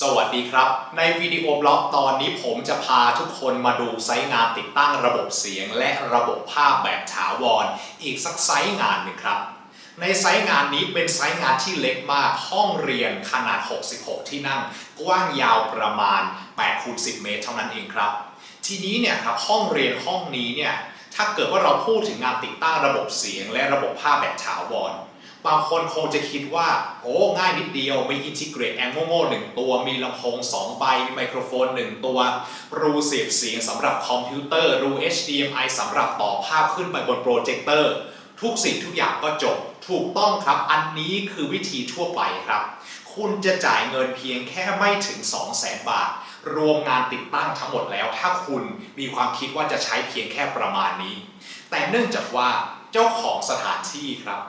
สวัสดีครับ ในวิดีโอบล็อกตอนนี้ผมจะพาทุกคนมาดูไซต์งานติดตั้งระบบเสียง และระบบภาพแบบถาวรอีกสักไซต์งานหนึ่งครับ ในไซต์งานนี้เป็นไซต์งานที่เล็กมากห้องเรียนขนาด 66 ที่นั่ง กว้างยาวประมาณ8คูณ10 เมตรเท่านั้นเองครับ ทีนี้เนี่ยครับห้องเรียนห้องนี้เนี่ยถ้าเกิดว่าเราพูดถึงงานติดตั้งระบบเสียง และระบบภาพแบบถาวร บางคนคงจะคิดว่า โอ้ ง่ายนิดเดียว มีอินทิเกรตแอมโง่ๆหนึ่งตัว มีลำโพง2ใบ มีไมโครโฟน 1 ตัว รูเสียบเสียงสำหรับคอมพิวเตอร์ รู HDMI สำหรับต่อภาพขึ้นไปบนโปรเจคเตอร์ ทุกสิ่งทุกอย่างก็จบ ถูกต้องครับ อันนี้คือวิธีทั่วไปครับ คุณจะจ่ายเงินเพียงแค่ไม่ถึง 2 0 0 0 0 0บาท รวมงานติดตั้งทั้งหมดแล้ว ถ้าคุณมีความคิดว่าจะใช้เพียงแค่ประมาณนี้ แต่เนื่องจากว่า เจ้าของสถานที่ครับ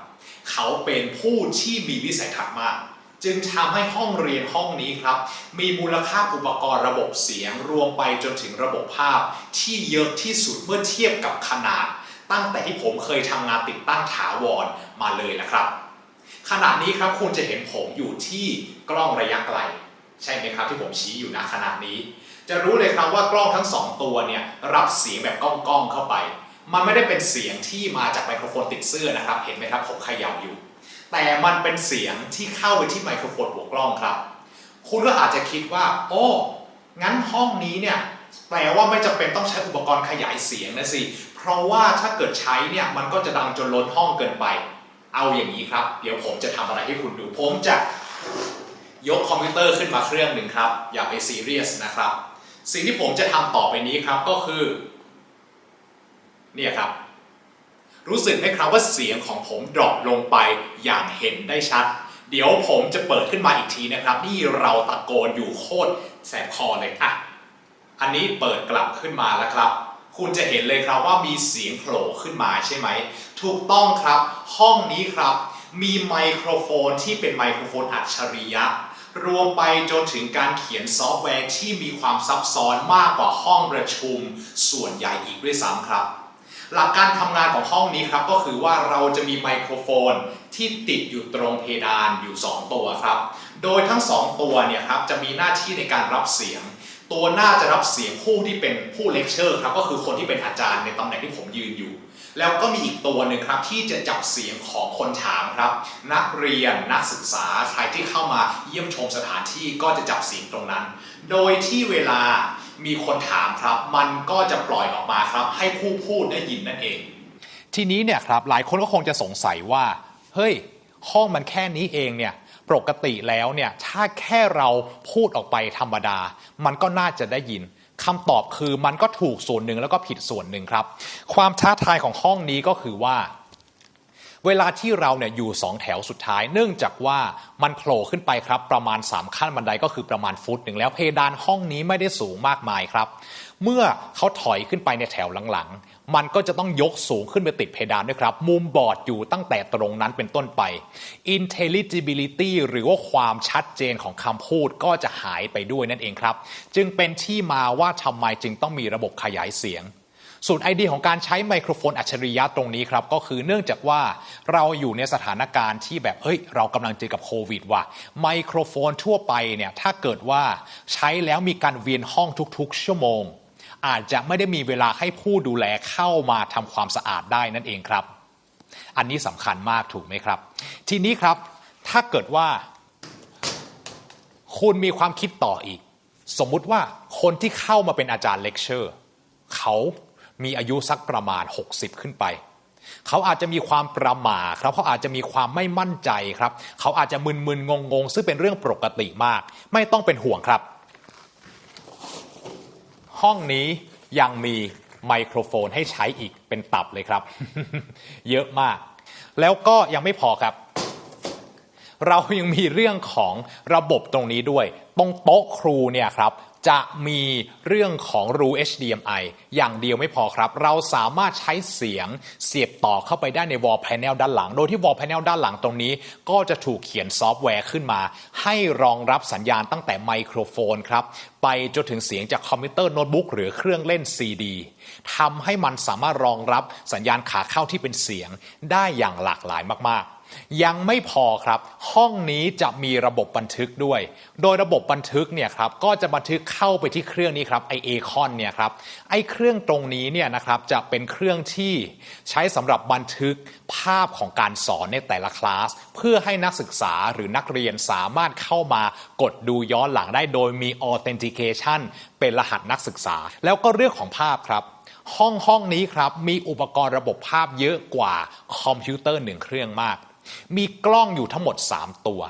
เขาเป็นผู้ที่มีวิสัยทัศน์มาก จึงทำให้ห้องเรียนห้องนี้ครับ มีมูลค่าอุปกรณ์ระบบเสียงรวมไปจนถึงระบบภาพ ที่เยอะที่สุดเมื่อเทียบกับขนาด ตั้งแต่ที่ผมเคยทำงานติดตั้งถาวรมาเลยนะครับขณะนี้ครับคุณจะเห็นผมอยู่ที่กล้องระยะไกล ใช่ไหมครับที่ผมชี้อยู่ณขณะนี้ จะรู้เลยครับว่ากล้องทั้งสองตัวเนี่ยรับเสียงแบบก้องๆเข้าไป มันไม่ได้เป็นเสียงที่มาจากไมโครโฟนติดเสื้อนะครับ เห็นไหมครับผมขย่าอยู่ แต่มันเป็นเสียงที่เข้าไปที่ไมโครโฟนหัวกล้องครับ คุณก็อาจจะคิดว่า โอ้งั้นห้องนี้เนี่ยแปลว่าไม่จำเป็นต้องใช้อุปกรณ์ขยายเสียงนะสิ เพราะว่าถ้าเกิดใช้เนี่ยมันก็จะดังจนล้นห้องเกินไป เอาอย่างนี้ครับ เดี๋ยวผมจะทำอะไรให้คุณดู ผมจะยกคอมพิวเตอร์ขึ้นมาเครื่องหนึ่งครับ อย่าไปซีเรียสนะครับ สิ่งที่ผมจะทำต่อไปนี้ครับก็คือ เนี่ยครับ รู้สึกไหมครับว่าเสียงของผมดรอปลงไปอย่างเห็นได้ชัด เดี๋ยวผมจะเปิดขึ้นมาอีกทีนะครับ นี่เราตะโกนอยู่โคตรแสบคอเลยอะอันนี้เปิดกลับขึ้นมาแล้วครับ คุณจะเห็นเลยครับว่ามีเสียงโผล่ขึ้นมาใช่ไหม ถูกต้องครับ ห้องนี้ครับ มีไมโครโฟนที่เป็นไมโครโฟนอัจฉริยะ รวมไปจนถึงการเขียนซอฟต์แวร์ที่มีความซับซ้อนมากกว่าห้องประชุม ส่วนใหญ่อีกด้วยซ้ำครับ หลักการทำงานของห้องนี้ครับก็คือว่าเราจะมีไมโครโฟนที่ติดอยู่ตรงเพดานอยู่ 2 ตัวครับ โดยทั้ง 2 ตัวเนี่ยครับจะมีหน้าที่ในการรับเสียง ตัวหน้าจะรับเสียงผู้ที่เป็นผู้เลคเชอร์ครับก็คือคนที่เป็นอาจารย์ในตำแหน่งที่ผมยืนอยู่ แล้วก็มีอีกตัวหนึ่งครับที่จะจับเสียงของคนถามครับ นักเรียนนักศึกษาใครที่เข้ามาเยี่ยมชมสถานที่ก็จะจับเสียงตรงนั้น โดยที่เวลา มีคนถามครับ มันก็จะปล่อยออกมาครับ ให้ผู้พูดได้ยินนั่นเอง ทีนี้เนี่ยครับหลายคนก็คงจะสงสัยว่า เฮ้ย ห้องมันแค่นี้เองเนี่ยปกติแล้วเนี่ยถ้าแค่เราพูดออกไปธรรมดา มันก็น่าจะได้ยินคำตอบคือมันก็ถูกส่วนหนึ่งแล้วก็ผิดส่วนหนึ่งครับ ความท้าทายของห้องนี้ก็คือว่า เวลาที่เราเนี่ยอยู่ 2 แถวสุดท้าย เนื่องจากว่ามันโผล่ขึ้นไปครับประมาณ 3 ขั้นบันไดก็คือประมาณฟุตหนึ่งแล้วเพดานห้องนี้ไม่ได้สูงมากมายครับ เมื่อเขาถอยขึ้นไปในแถวหลังๆ มันก็จะต้องยกสูงขึ้นไปติดเพดานด้วยครับ มุมบอร์ดอยู่ตั้งแต่ตรงนั้นเป็นต้นไป intelligibility หรือว่าความชัดเจนของคำพูดก็จะหายไปด้วยนั่นเองครับ จึงเป็นที่มาว่าทำไมจึงต้องมีระบบขยายเสียง ส่วนไอเดียของการใช้ไมโครโฟนอัจฉริยะตรงนี้ครับ ก็คือเนื่องจากว่าเราอยู่ในสถานการณ์ที่แบบเฮ้ยเรากำลังเจอกับโควิดว่ะไมโครโฟนทั่วไปเนี่ยถ้าเกิดว่าใช้แล้วมีการเวียนห้องทุกๆ ชั่วโมง อาจจะไม่ได้มีเวลาให้ผู้ดูแลเข้ามาทำความสะอาดได้นั่นเองครับ อันนี้สำคัญมากถูกไหมครับ ทีนี้ครับถ้าเกิดว่าคุณมีความคิดต่ออีก สมมุติว่าคนที่เข้ามาเป็นอาจารย์เลคเชอร์เขา มีอายุสักประมาณ 60 ขึ้นไป เขาอาจจะมีความประหม่าครับเขาอาจจะมีความไม่มั่นใจครับ เขาอาจจะมึนๆงงๆ ซึ่งเป็นเรื่องปกติมาก ไม่ต้องเป็นห่วงครับ ห้องนี้ยังมีไมโครโฟนให้ใช้อีกเป็นตับเลยครับ เยอะมาก แล้วก็ยังไม่พอครับ เรายังมีเรื่องของระบบตรงนี้ด้วย ตรงโต๊ะครูเนี่ยครับ จะมีเรื่องของรู HDMI อย่างเดียวไม่พอครับ เราสามารถใช้เสียงเสียบต่อเข้าไปได้ใน wall panel ด้านหลัง โดยที่ wall panel ด้านหลังตรงนี้ ก็จะถูกเขียนซอฟต์แวร์ขึ้นมา ให้รองรับสัญญาณตั้งแต่ไมโครโฟนครับ ไปจนถึงเสียงจากคอมพิวเตอร์โน้ตบุ๊กหรือเครื่องเล่น CD ทำให้มันสามารถรองรับสัญญาณขาเข้าที่เป็นเสียงได้อย่างหลากหลายมากๆ ยังไม่พอครับ ห้องนี้จะมีระบบบันทึกด้วย โดยระบบบันทึกเนี่ยครับก็จะบันทึกเข้าไปที่เครื่องนี้ครับไอเอคอนเนี่ยครับไอเครื่องตรงนี้เนี่ยนะครับจะเป็นเครื่องที่ใช้สำหรับบันทึกภาพของการสอนในแต่ละคลาส เพื่อให้นักศึกษาหรือนักเรียนสามารถเข้ามากดดูย้อนหลังได้โดยมี authentication เป็นรหัสนักศึกษา แล้วก็เรื่องของภาพครับห้องห้องนี้ครับมีอุปกรณ์ระบบภาพเยอะกว่าคอมพิวเตอร์หนึ่งเครื่องมาก มีกล้องอยู่ทั้งหมด 3 ตัว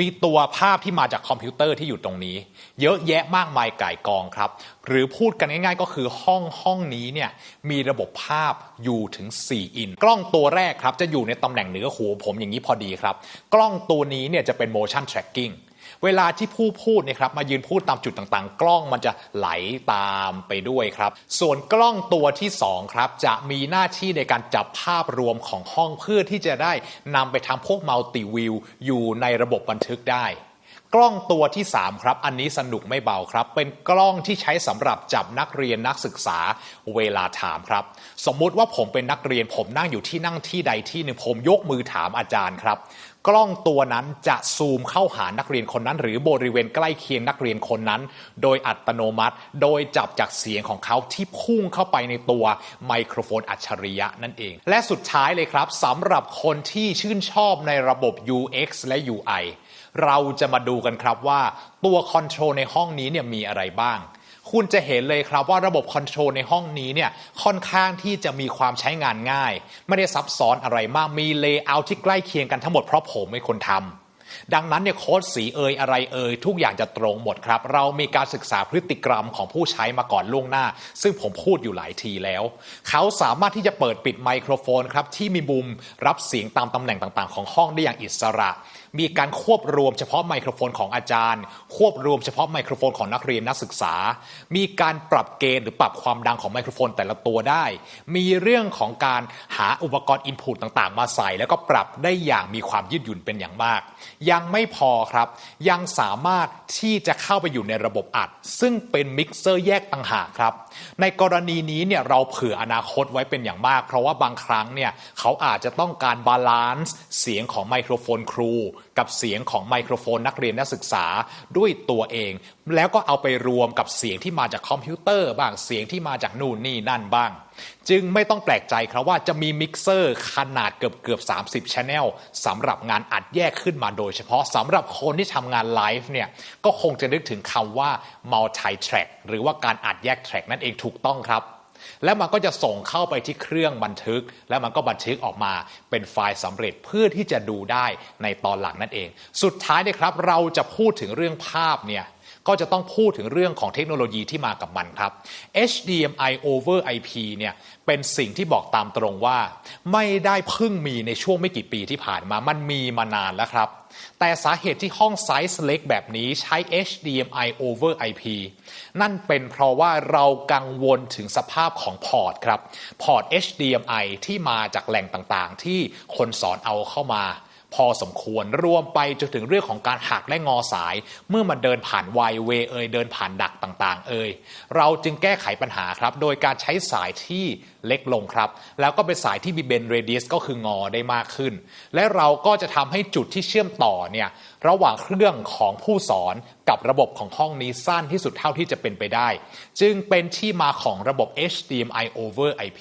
มีตัวภาพที่มาจากคอมพิวเตอร์ที่อยู่ตรงนี้ เยอะแยะมากมายก่ายกองครับ หรือพูดกันง่ายๆ ก็คือห้องห้องนี้เนี่ยมีระบบภาพอยู่ถึง 4 อิน กล้องตัวแรกครับจะอยู่ในตำแหน่งเหนือหูผมอย่างนี้พอดีครับ กล้องตัวนี้เนี่ยจะเป็น motion tracking เวลาที่ผู้พูดเนี่ยครับมายืนพูดตามจุดต่างๆ กล้องมันจะไหลตามไปด้วยครับ ส่วนกล้องตัวที่2ครับจะมีหน้าที่ในการจับภาพรวมของห้องเพื่อที่จะได้นำไปทำพวกมัลติวิวอยู่ในระบบบันทึกได้กล้องตัวที่ 3 ครับ อันนี้สนุกไม่เบาครับ เป็นกล้องที่ใช้สำหรับจับนักเรียนนักศึกษาเวลาถามครับ สมมุติว่าผมเป็นนักเรียนผมนั่งอยู่ที่นั่งที่ใดที่หนึ่งผมยกมือถามอาจารย์ครับ กล้องตัวนั้นจะซูมเข้าหานักเรียนคนนั้น หรือบริเวณใกล้เคียงนักเรียนคนนั้น โดยอัตโนมัติ โดยจับจากเสียงของเขาที่พุ่งเข้าไปในตัวไมโครโฟนอัจฉริยะนั่นเอง และสุดท้ายเลยครับสำหรับคนที่ชื่นชอบในระบบ UX และ UI เราจะมาดูกันครับว่าตัวคอนโทรลในห้องนี้เนี่ยมีอะไรบ้าง คุณจะเห็นเลยครับว่าระบบคอนโทรลในห้องนี้เนี่ยค่อนข้างที่จะมีความใช้งานง่าย ไม่ได้ซับซ้อนอะไรมากมีเลเยอร์ที่ใกล้เคียงกันทั้งหมดเพราะผมเป็นคนทำดังนั้นเนี่ยโค้ดสีเอยอะไรเอยทุกอย่างจะตรงหมดครับ เรามีการศึกษาพฤติกรรมของผู้ใช้มาก่อนล่วงหน้า ซึ่งผมพูดอยู่หลายทีแล้ว เขาสามารถที่จะเปิดปิดไมโครโฟนครับ ที่มีมุมรับเสียงตามตำแหน่งต่างๆ ของห้องได้อย่างอิสระ มีการควบรวมเฉพาะไมโครโฟนของอาจารย์ ควบรวมเฉพาะไมโครโฟนของนักเรียนนักศึกษา มีการปรับเกณฑ์หรือปรับความดังของไมโครโฟนแต่ละตัวได้ มีเรื่องของการหาอุปกรณ์อินพุตต่างๆ มาใส่ แล้วก็ปรับได้อย่างมีความยืดหยุ่นเป็นอย่างมาก ยังไม่พอครับ ยังสามารถที่จะเข้าไปอยู่ในระบบอัด ซึ่งเป็นมิกเซอร์แยกต่างหากครับ ในกรณีนี้เนี่ยเราเผื่ออนาคตไว้เป็นอย่างมาก เพราะว่าบางครั้งเนี่ยเขาอาจจะต้องการบาลานซ์เสียงของไมโครโฟนครูกับเสียงของไมโครโฟนนักเรียนนักศึกษาด้วยตัวเอง แล้วก็เอาไปรวมกับเสียงที่มาจากคอมพิวเตอร์บ้างเสียงที่มาจากนู่นนี่นั่นบ้าง จึงไม่ต้องแปลกใจครับว่าจะมีมิกเซอร์ขนาดเกือบเกือบ 30 Channel สำหรับงานอัดแยกขึ้นมาโดยเฉพาะสำหรับคนที่ทำงานไลฟ์เนี่ยก็คงจะนึกถึงคำว่า multi track หรือว่าการอัดแยกแทร็กนั่นเองถูกต้องครับ แล้วมันก็จะส่งเข้าไปที่เครื่องบันทึก แล้วมันก็บันทึกออกมาเป็นไฟล์สำเร็จเพื่อที่จะดูได้ในตอนหลังนั่นเอง สุดท้ายเนี่ยครับเราจะพูดถึงเรื่องภาพเนี่ย ก็จะต้องพูดถึงเรื่องของเทคโนโลยีที่มากับมันครับ HDMI over IP เนี่ยเป็นสิ่งที่บอกตามตรงว่า ไม่ได้เพิ่งมีในช่วงไม่กี่ปีที่ผ่านมามันมีมานานแล้วครับ แต่สาเหตุที่ห้องไซส์เล็กแบบนี้ใช้ HDMI over IP นั่นเป็นเพราะว่าเรากังวลถึงสภาพของพอร์ตครับ พอร์ต HDMI ที่มาจากแหล่งต่างๆ ที่คนสอนเอาเข้ามา พอสมควรรวมไปจนถึงเรื่องของการหักและงอสาย เมื่อมันเดินผ่านไวเวเอยเดินผ่านดักต่างๆ เอยเราจึงแก้ไขปัญหาครับ โดยการใช้สายที่เล็กลงครับ แล้วก็เป็นสายที่มีเบนเรเดียสก็คืองอได้มากขึ้น และเราก็จะทำให้จุดที่เชื่อมต่อเนี่ยระหว่างเครื่องของผู้สอนกับระบบของห้องนี้สั้นที่สุดเท่าที่จะเป็นไปได้ จึงเป็นที่มาของระบบ HDMI over IP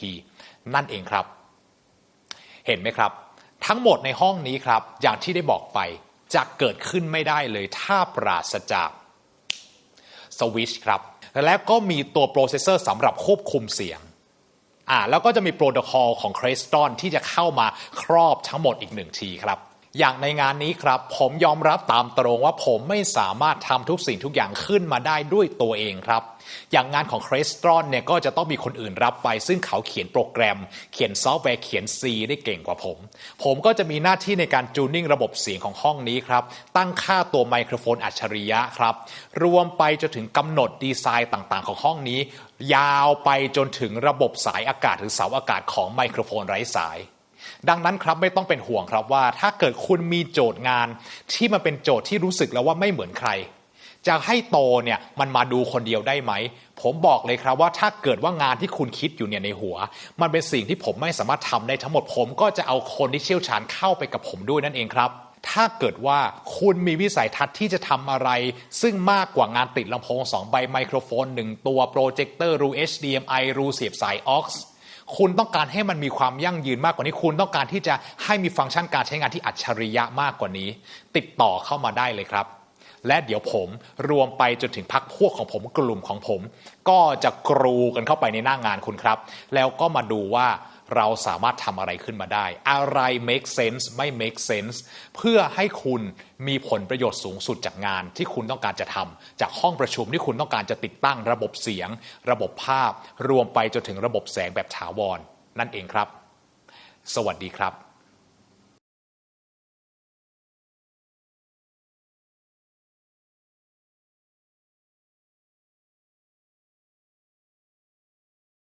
นั่นเองครับ เห็นไหมครับ ทั้งหมดในห้องนี้ครับ อย่างที่ได้บอกไปจะเกิดขึ้นไม่ได้เลยถ้าปราศจากสวิชครับ และก็มีตัวโปรเซสเซอร์สำหรับควบคุมเสียงอ่าแล้วก็จะมีโปรโตคอลของ c r e s t o n ที่จะเข้ามาครอบทั้งหมดอีกหนึ่งทีครับ อย่างในงานนี้ครับ ผมยอมรับตามตรงว่าผมไม่สามารถทำทุกสิ่งทุกอย่างขึ้นมาได้ด้วยตัวเองครับ อย่างงานของ c r e s t o n เนี่ยก็จะต้องมีคนอื่นรับไป ซึ่งเขาเขียนโปรแกรม เขียนซอฟต์แวร์เขียน C ได้เก่งกว่าผม ผมก็จะมีหน้าที่ในการจูนนิ่งระบบเสียงของห้องนี้ครับ ตั้งค่าตัวไมโครโฟนอัจฉริยะครับ รวมไปจนถึงกำหนดดีไซน์ต่างๆ ของห้องนี้ ยาวไปจนถึงระบบสายอากาศหรือเสาอากาศของไมโครโฟนไร้สาย ดังนั้นครับไม่ต้องเป็นห่วงครับว่า ถ้าเกิดคุณมีโจทย์งานที่มันเป็นโจทย์ที่รู้สึกแล้วว่าไม่เหมือนใครจะให้โตเนี่ยมันมาดูคนเดียวได้ไหม ผมบอกเลยครับว่าถ้าเกิดว่างานที่คุณคิดอยู่เนี่ยในหัว มันเป็นสิ่งที่ผมไม่สามารถทำได้ทั้งหมดผมก็จะเอาคนที่เชี่ยวชาญเข้าไปกับผมด้วยนั่นเองครับ ถ้าเกิดว่าคุณมีวิสัยทัศน์ที่จะทำอะไร ซึ่งมากกว่างานติดลำโพง 2 ใบไมโครโฟน 1 ตัวโปรเจคเตอร์รู HDMI รูเสียบสาย AUX คุณต้องการให้มันมีความยั่งยืนมากกว่านี้ คุณต้องการที่จะให้มีฟังก์ชันการใช้งานที่อัจฉริยะมากกว่านี้ ติดต่อเข้ามาได้เลยครับ และเดี๋ยวผมรวมไปจนถึงพักพวกของผมกลุ่มของผม ก็จะกรูกันเข้าไปในหน้างานคุณครับ แล้วก็มาดูว่า เราสามารถทำอะไรขึ้นมาได้ อะไร make sense ไม่ make sense เพื่อให้คุณมีผลประโยชน์สูงสุดจากงานที่คุณต้องการจะทำจากห้องประชุมที่คุณต้องการจะติดตั้งระบบเสียง ระบบภาพ รวมไปจนถึงระบบแสงแบบถาวร นั่นเองครับ สวัสดีครับ